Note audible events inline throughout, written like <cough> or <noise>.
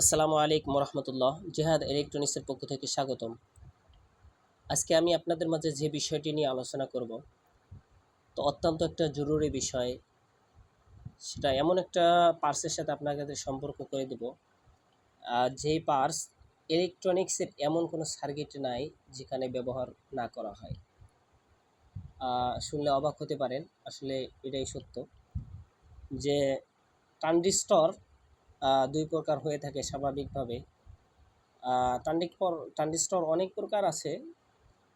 আসসালামু আলাইকুম রহমতুল্লাহ। জেহাদ ইলেকট্রনিক্সের পক্ষ থেকে স্বাগতম। আজকে আমি আপনাদের মাঝে যে বিষয়টি নিয়ে আলোচনা করব, তো অত্যন্ত একটা জরুরি বিষয়। সেটা এমন একটা পার্সের সাথে আপনাদের সম্পর্ক করে দেব। যেই পার্স ইলেকট্রনিক্সের এমন কোনো সার্কিট নাই যেখানে ব্যবহার না করা হয়। শুনলে অবাক হতে পারেন, আসলে এটাই সত্য যে ট্রানজিস্টর দুই প্রকার হয়ে থাকে স্বাভাবিকভাবে। ট্রানজিস্টর অনেক প্রকার আছে।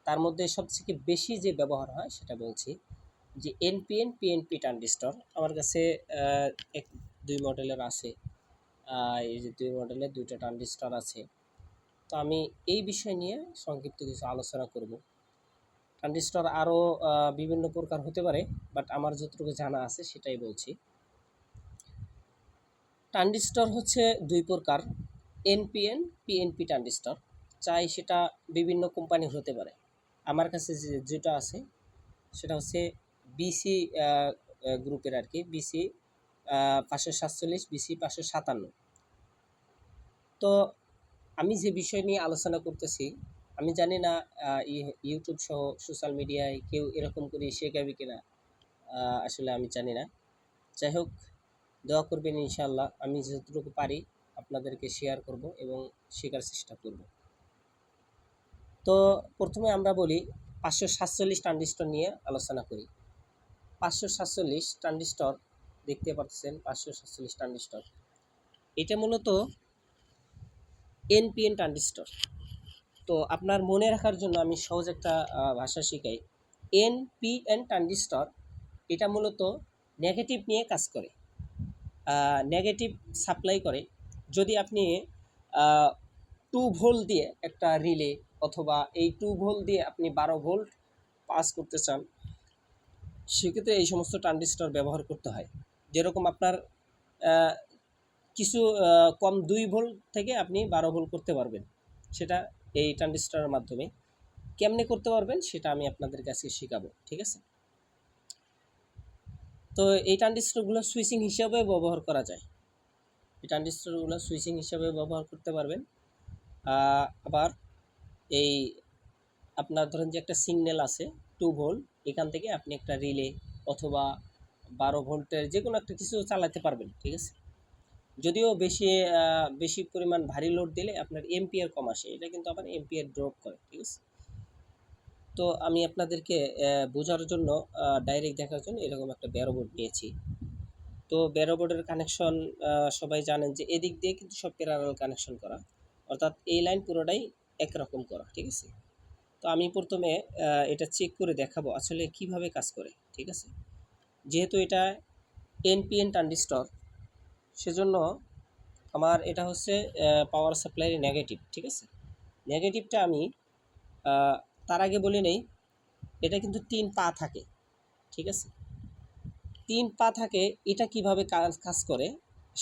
তার মধ্যে সবথেকে বেশি যে ব্যবহার হয় সেটা বলছি যে এনপিএন পিএনপি ট্রানজিস্টর আমার কাছে এক, দুই মডেলের আছে। এই যে দুই মডেলের দুইটা ট্রানজিস্টর আছে। তো আমি এই বিষয় নিয়ে সংক্ষিপ্ত কিছু আলোচনা করব। ট্রানজিস্টর আরও বিভিন্ন প্রকার হতে পারে, বাট আমার যতটুকু জানা আছে সেটাই বলছি। ট্রানজিস্টর হচ্ছে দুই প্রকার, এনপিএন, পিএনপি ট্রানজিস্টর। চাই সেটা বিভিন্ন কোম্পানির হতে পারে। আমার কাছে যে যেটা আছে, সেটা হচ্ছে বিসি গ্রুপের আর কি, বিসি পাঁচশো সাতচল্লিশ, বিসি পাঁচশো সাতান্ন। তো আমি যে বিষয় নিয়ে আলোচনা করতেছি, আমি জানি না ইউটিউব সহ সোশ্যাল মিডিয়ায় কেউ এরকম করে শেখাবে কিনা আসলে আমি জানি না। যাই হোক দোয়া করবেন ইনশাল্লাহ আমি যতটুকু পারি আপনাদেরকে শেয়ার করব এবং শেখার চেষ্টা করব। তো প্রথমে আমরা বলি পাঁচশো সাতচল্লিশ ট্রানজিস্টর নিয়ে আলোচনা করি। পাঁচশো সাতচল্লিশ ট্রানজিস্টর, দেখতে পাচ্ছেন পাঁচশো সাতচল্লিশ ট্রানজিস্টর। এটা মূলত এনপিএন ট্রানজিস্টর। তো আপনার মনে রাখার জন্য আমি সহজ একটা ভাষা শিখাই। এনপিএন ট্রানজিস্টর এটা মূলত নেগেটিভ নিয়ে কাজ করে। নেগেটিভ সাপ্লাই করে, যদি আপনি টু ভোল্ট দিয়ে একটা রিলে অথবা এই টু ভোল্ট দিয়ে আপনি বারো ভোল্ট পাস করতে চান, সেক্ষেত্রে এই সমস্ত ট্রানজিস্টর ব্যবহার করতে হয়। যেরকম আপনার কিছু কম দুই ভোল্ট থেকে আপনি বারো ভোল্ট করতে পারবেন, সেটা এই ট্রানজিস্টরের মাধ্যমে। কেমনে করতে পারবেন, সেটা আমি আপনাদের কাছে শেখাবো, ঠিক আছে? তো এই ট্রানজিস্টরগুলো সুইচিং হিসাবে ব্যবহার করা যায়। এই ট্রানজিস্টরগুলো সুইচিং হিসাবে ব্যবহার করতে পারবেন। আবার এই আপনার ধরেন যে একটা সিগন্যাল আছে টু ভোল্ট এখান থেকে আপনি একটা রিলে অথবা বারো ভোল্টের যে কোনো একটা কিছু চালাতে পারবেন, ঠিক আছে? যদিও বেশি বেশি পরিমাণ ভারী লোড দিলে আপনার এমপিআর কম আসে, এটা কিন্তু আবার এমপিআর ড্রপ করে, ঠিক আছে? তো আমি আপনাদেরকে বোঝার জন্য ডাইরেক্ট দেখার জন্য এরকম একটা ব্যারো বোর্ড নিয়েছি। তো ব্যারো বোর্ডের কানেকশন সবাই জানেন যে এদিক দিয়ে কিন্তু সব প্যারালাল কানেকশন করা। অর্থাৎ এই লাইন পুরোটাই একরকম করা, ঠিক আছে? তো আমি প্রথমে এটা চেক করে দেখাবো আসলে কীভাবে কাজ করে, ঠিক আছে? যেহেতু এটা এনপিএন ট্রানজিস্টর সেজন্য আমার এটা হচ্ছে পাওয়ার সাপ্লাইয়ের নেগেটিভ ঠিক আছে? নেগেটিভটা আমি তার আগে বলে নেই, এটা কিন্তু তিন পা থাকে, ঠিক আছে? তিন পা থাকে, এটা কীভাবে কাজ কাজ করে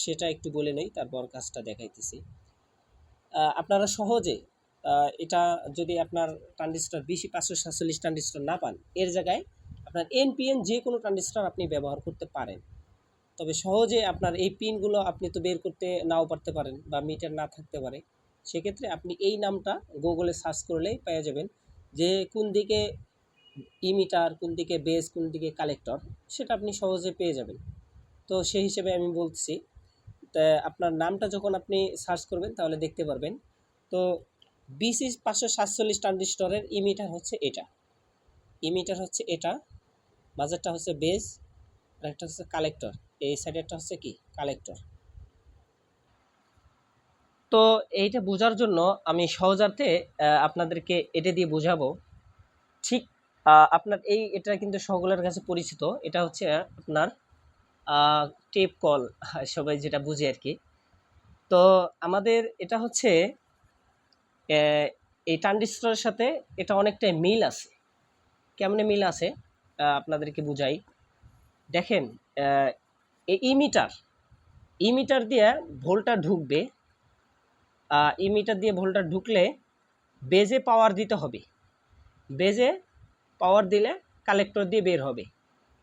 সেটা একটু বলে নেই, তারপর কাজটা দেখাইতেছি। আপনারা সহজে এটা যদি আপনার ট্রানজিস্টর বিশি পাঁচশো সাতচল্লিশ ট্রানজিস্টর না পান, এর জায়গায় আপনার এনপিএন যে কোনো ট্রানজিস্টর আপনি ব্যবহার করতে পারেন। তবে সহজে আপনার এই পিনগুলো আপনি তো বের করতে নাও পারতে পারেন বা মিটার না থাকতে পারে, সেক্ষেত্রে আপনি এই নামটা গুগলে সার্চ করলেই পেয়ে যাবেন। যে কোন দিকে ইমিটার কোন দিকে বেস কোন দিকে কালেক্টর সেটা আপনি সহজে পেয়ে যাবেন। তো সেই হিসেবে আমি বলছি আপনার নামটা যখন আপনি সার্চ করবেন, তাহলে দেখতে পারবেন। তো বিসি পাঁচশো সাতচল্লিশ ট্রানজিস্টরের ইমিটার হচ্ছে এটা। ইমিটার হচ্ছে এটা, বাজারটা হচ্ছে বেস আর একটা হচ্ছে কালেক্টর এই সাইডেরটা হচ্ছে কি? কালেক্টর তো এইটা বোঝার জন্য আমি সহজার্থে আপনাদেরকে এটা দিয়ে বোঝাবো। ঠিক আপনার এই এটা কিন্তু সকলের কাছে পরিচিত। এটা হচ্ছে আপনার টেপ কল সবাই যেটা বুঝে আর কি। তো আমাদের এটা হচ্ছে এই ট্রানজিস্টরের সাথে এটা অনেকটাই মিল আছে। কেমনে মিল আছে? আপনাদেরকে বুঝাই। দেখেন এই ইমিটার ইমিটার দিয়ে ভোল্টটা ঢুকবে। ইমিটার দিয়ে ভোল্টটা ঢুকলে বেজে পাওয়ার দিতে হবে। বেজে পাওয়ার দিলে কালেক্টর দিয়ে বের হবে।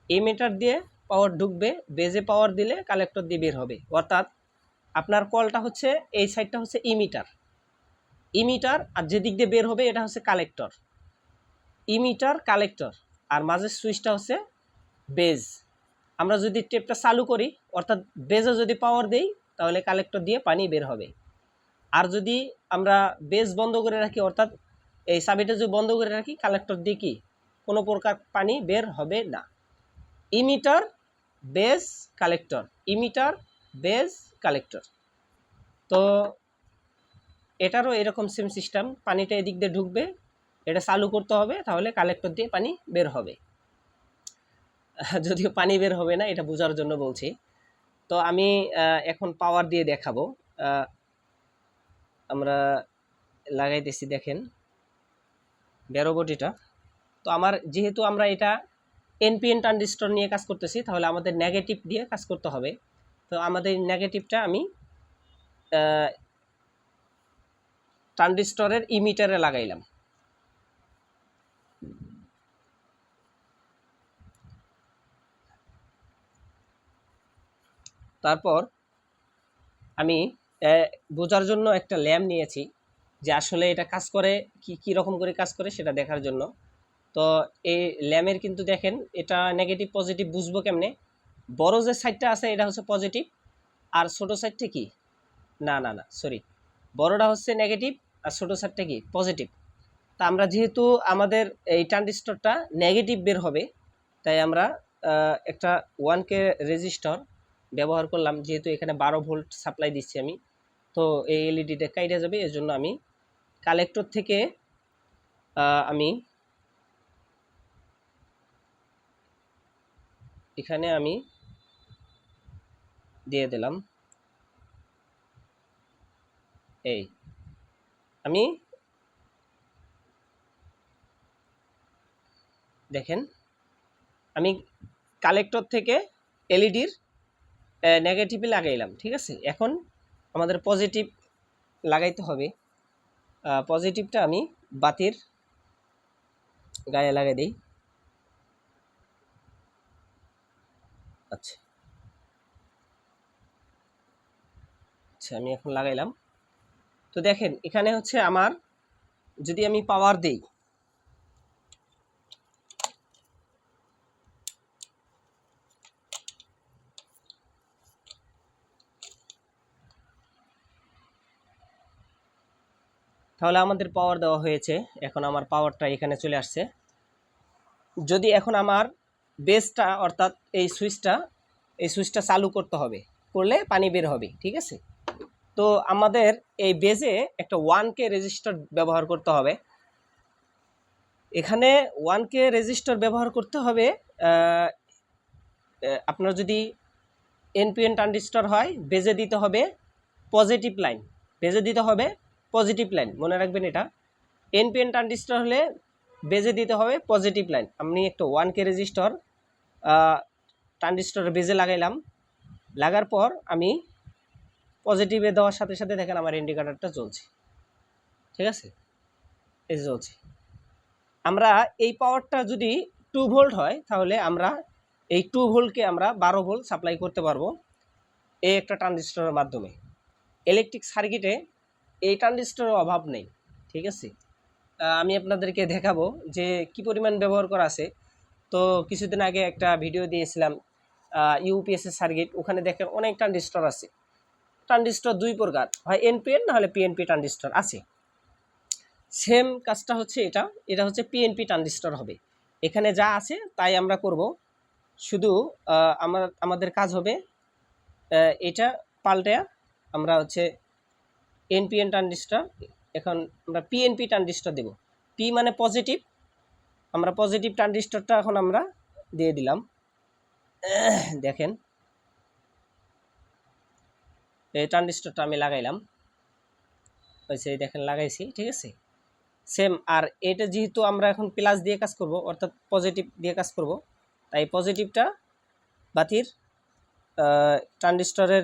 ইমিটার দিয়ে পাওয়ার ঢুকবে বেজে পাওয়ার দিলে কালেক্টর দিয়ে বের হবে। অর্থাৎ আপনার কলটা হচ্ছে, এই সাইডটা হচ্ছে ইমিটার ইমিটার আর যেদিক দিয়ে বের হবে, এটা হচ্ছে কালেক্টর ইমিটার কালেক্টর আর মাঝের সুইচটা হচ্ছে বেজ আমরা যদি টেপটা চালু করি, অর্থাৎ বেজে যদি পাওয়ার দেই, তাহলে কালেক্টর দিয়ে পানি বের হবে। আর যদি আমরা বেজ বন্ধ করে রাখি, অর্থাৎ এই সাবিটা যদি বন্ধ করে রাখি কালেক্টর দিয়ে কি কোনো প্রকার পানি বের হবে না। Emitter base collector emitter base collector তো এটারও এরকম সেম সিস্টেম পানিটা এদিক দিয়ে ঢুকবে, এটা চালু করতে হবে, তাহলে কালেক্টর দিয়ে পানি বের হবে। <laughs> যদিও পানি বের হবে না, এটা বোঝার জন্য বলছি। তো আমি এখন পাওয়ার দিয়ে দেখাবো। আমরা লাগাইতেছি, দেখেন। বেরোবটিটা তো আমার, যেহেতু আমরা এটা এনপিএন ট্রানজিস্টর নিয়ে কাজ করতেছি, তাহলে আমাদের নেগেটিভ দিয়ে কাজ করতে হবে। তো আমাদের নেগেটিভটা আমি ট্রানজিস্টরের ইমিটারে লাগাইলাম। তারপর আমি বোঝার জন্য একটা ল্যাম্প নিয়েছি যে আসলে এটা কাজ করে, কি, কী রকম করে কাজ করে সেটা দেখার জন্য। তো এই ল্যাম্পের কিন্তু দেখেন, এটা নেগেটিভ পজিটিভ বুঝব কেমনে? বড় যে সাইডটা আছে, এটা হচ্ছে পজিটিভ আর ছোটো সাইডটা কি? না না না সরি বড়টা হচ্ছে নেগেটিভ আর ছোটো সাইডটা কি? পজিটিভ তা আমরা যেহেতু আমাদের এই ট্রানজিস্টরটা নেগেটিভ বের হবে, তাই আমরা একটা ওয়ান কে রেজিস্টর ব্যবহার করলাম, যেহেতু এখানে বারো ভোল্ট সাপ্লাই দিচ্ছি আমি। তো এই এলইডিটা কাইটে যাবে এর জন্য আমি কালেক্টর থেকে আমি এখানে আমি দিয়ে দিলাম। এই, আমি দেখেন, আমি কালেক্টর থেকে এলইডির নেগেটিভে লাগাইলাম, ঠিক আছে? এখন আমাদের পজিটিভ লাগাইতে হবে। পজিটিভটা আমি বাতির গায়ে লাগাই দিই। আচ্ছা। আচ্ছা আমি এখন লাগাইলাম। তো দেখেন, এখানে হচ্ছে আমার যদি আমি পাওয়ার দেই তাহলে আমাদের পাওয়ার দেওয়া হয়েছে। এখন আমার পাওয়ারটা এখানে চলে আসছে। যদি এখন আমার বেসটা অর্থাৎ এই সুইচটা এই সুইচটা চালু করতে হবে, করলে পানি বের হবে, ঠিক আছে? তো আমাদের এই বেজে একটা ওয়ান কে রেজিস্টার ব্যবহার করতে হবে। এখানে ওয়ান কে রেজিস্টার ব্যবহার করতে হবে আপনার যদি এনপিএন ট্রানজিস্টর হয় বেজে দিতে হবে পজিটিভ লাইন বেজে দিতে হবে পজিটিভ লাইন মনে রাখবেন এটা। এনপিএন ট্রানজিস্টর হলে বেজে দিতে হবে পজিটিভ লাইন আমি একটা ওয়ান কে রেজিস্টর ট্রানজিস্টর বেজে লাগাইলাম। লাগার পর আমি পজিটিভে দেওয়ার সাথে সাথে দেখেন আমার ইন্ডিকেটারটা চলছে ঠিক আছে? এই চলছে আমরা এই পাওয়ারটা যদি টু ভোল্ট হয়, তাহলে আমরা এই টু ভোল্টকে আমরা বারো ভোল্ট সাপ্লাই করতে পারব। এই একটা ট্রানজিস্টরের মাধ্যমে। ইলেকট্রিক সার্কিটে এই ট্রানজিস্টরের অভাব নেই, ঠিক আছে? আমি আপনাদেরকে দেখাবো যে কি পরিমাণ ব্যবহার করা আছে। তো কিছুদিন আগে একটা ভিডিও দিয়েছিলাম ইউপিএসএস সার্কিট, ওখানে দেখেন অনেক ট্রানজিস্টর আছে। ট্রানজিস্টর দুই প্রকার, হয় এনপিএন নাহলে পিএনপি ট্রানজিস্টর আছে। সেম কাজটা হচ্ছে এটা এটা হচ্ছে পিএনপি ট্রানজিস্টর হবে। এখানে যা আছে তাই আমরা করব। শুধু আমার, আমাদের কাজ হবে এটা পাল্টে আমরা হচ্ছে এনপিএন ট্রানজিস্টর এখন আমরা পিএনপি ট্রানজিস্টর দেব। পি মানে পজিটিভ আমরা পজিটিভ ট্রানজিস্টরটা এখন আমরা দিয়ে দিলাম। দেখেন, এই ট্রানজিস্টরটা আমি লাগাইলাম। হয়েছে দেখেন, লাগাইছি, ঠিক আছে? সেম আর এটা যেহেতু আমরা এখন প্লাস দিয়ে কাজ করব, অর্থাৎ পজিটিভ দিয়ে কাজ করব, তাই পজিটিভটা বাতির ট্রানজিস্টরের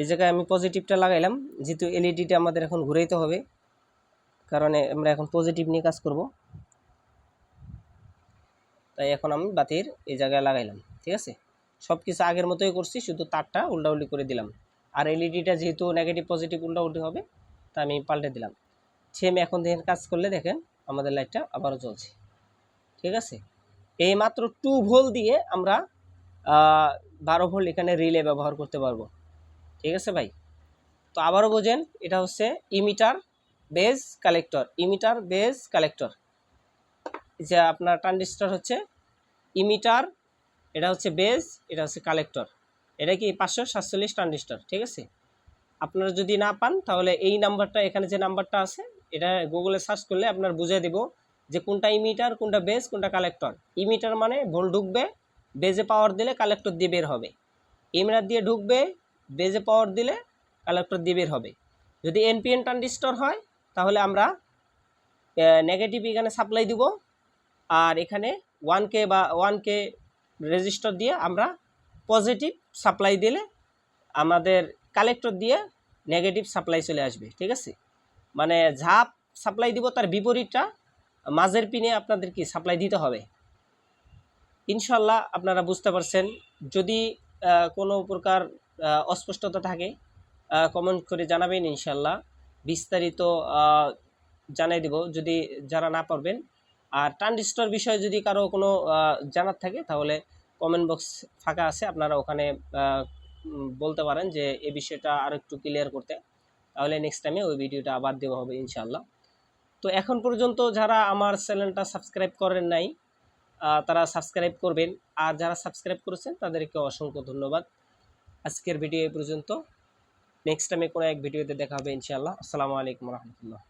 এই জায়গায় আমি পজিটিভটা লাগাইলাম। যেহেতু এলইডিটা আমাদের এখন ঘুরাইতে হবে, কারণে আমরা এখন পজিটিভ নিয়ে কাজ করব। তাই এখন আমি বাতির এই জায়গায় লাগাইলাম, ঠিক আছে? সব কিছু আগের মতোই করছি, শুধু তারটা উল্টাউল্টি করে দিলাম। আর এলইডিটা যেহেতু নেগেটিভ পজিটিভ উল্টা উল্টি হবে, তা আমি পাল্টে দিলাম। সেম এখন দেখেন কাজ করলে দেখেন, আমাদের লাইটটা আবারও চলছে ঠিক আছে? এই মাত্র টু ভোল দিয়ে আমরা বারো ভোল এখানে রিলে ব্যবহার করতে পারব। ঠিক আছে ভাই? তো আবারও বোঝেন, এটা হচ্ছে emitter base collector emitter base collector যে আপনার ট্রানজিস্টর হচ্ছে ইমিটার এটা হচ্ছে বেস এটা হচ্ছে কালেক্টর এটা কি পাঁচশো সাতচল্লিশ ট্রানজিস্টর ঠিক আছে? আপনারা যদি না পান, তাহলে এই নাম্বারটা, এখানে যে নাম্বারটা আছে, এটা গুগলে সার্চ করলে আপনার বুঝিয়ে দিব যে কোনটা ইমিটার কোনটা বেস কোনটা কালেক্টর ইমিটার মানে ভোল ঢুকবে বেজে পাওয়ার দিলে কালেক্টর দিয়ে বের হবে। ইমিটার দিয়ে ঢুকবে বেজে পাওয়ার দিলে কালেক্টর দিয়ে বের হবে। যদি এনপিএন ট্রানজিস্টর হয়, তাহলে আমরা নেগেটিভ এখানে সাপ্লাই দিব। আর এখানে ওয়ান কে বা ওয়ান কে রেজিস্টার দিয়ে আমরা পজিটিভ সাপ্লাই দিলে আমাদের কালেক্টর দিয়ে নেগেটিভ সাপ্লাই চলে আসবে, ঠিক আছে? মানে ঝাপ সাপ্লাই দিব তার বিপরীতটা মাঝের পিনে আপনাদের কি সাপ্লাই দিতে হবে। ইনশাল্লাহ আপনারা বুঝতে পারছেন। যদি কোনো প্রকার অস্পষ্টতা থাকে। কমেন্ট করে জানাবেন ইনশাল্লাহ বিস্তারিত জানাই দেব, যদি যারা না পারবেন। আর ট্রানজিস্টর বিষয়ে যদি কারও কোনো জানার থাকে, তাহলে কমেন্ট বক্স ফাঁকা আছে। আপনারা ওখানে বলতে পারেন যে এই বিষয়টা আরও একটু ক্লিয়ার করতে। তাহলে নেক্সট টাইমে ওই ভিডিওটা আবার দেওয়া হবে ইনশাল্লাহ তো এখন পর্যন্ত যারা আমার চ্যানেলটা সাবস্ক্রাইব করেন নাই তারা সাবস্ক্রাইব করবেন। আর যারা সাবস্ক্রাইব করেছেন, তাদেরকে অসংখ্য ধন্যবাদ। আজকের ভিডিও এই পর্যন্ত। নেক্সট টাইমে কোনো এক ভিডিওতে দেখা হবে ইনশাআল্লাহ। আসসালামু আলাইকুম রহমতুল্লাহ।